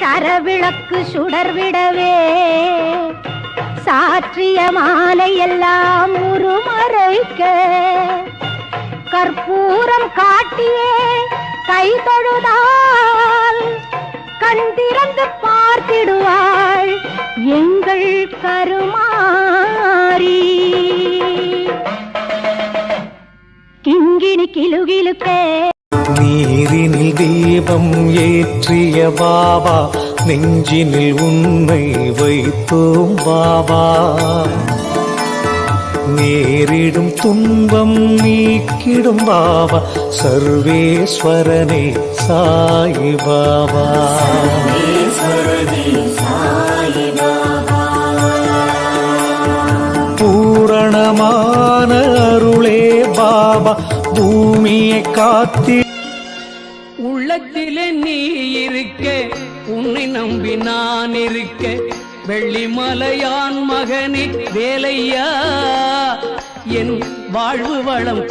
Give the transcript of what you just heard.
சரவிளக்கு சுடர்விடவே. சாற்றிய மாலை எல்லாம் உருமறைக்க. கற்பூரம் காட்டியே கை தொழுதால் கண் திறந்து பார்த்திடுவாள் எங்கள் கருமாறி. கிங்கினி கிலுகிலுக்கே நீரினில் தீபம் ஏற்றிய பாபா நெஞ்சினில் உன்னை வைத்தோம் பாபா. நேரிடும் துன்பம் நீக்கிடும் பாபா சர்வேஸ்வரனே சாயி பாபா. பூரணமான அருளே பாபா பூமியை காத்தி உள்ளத்திலே நீ இருக்க உன்னை நம்பி நான் இருக்க. வெள்ளிமலையான் மகனே வேலையா? என் வாழ்வு வளம்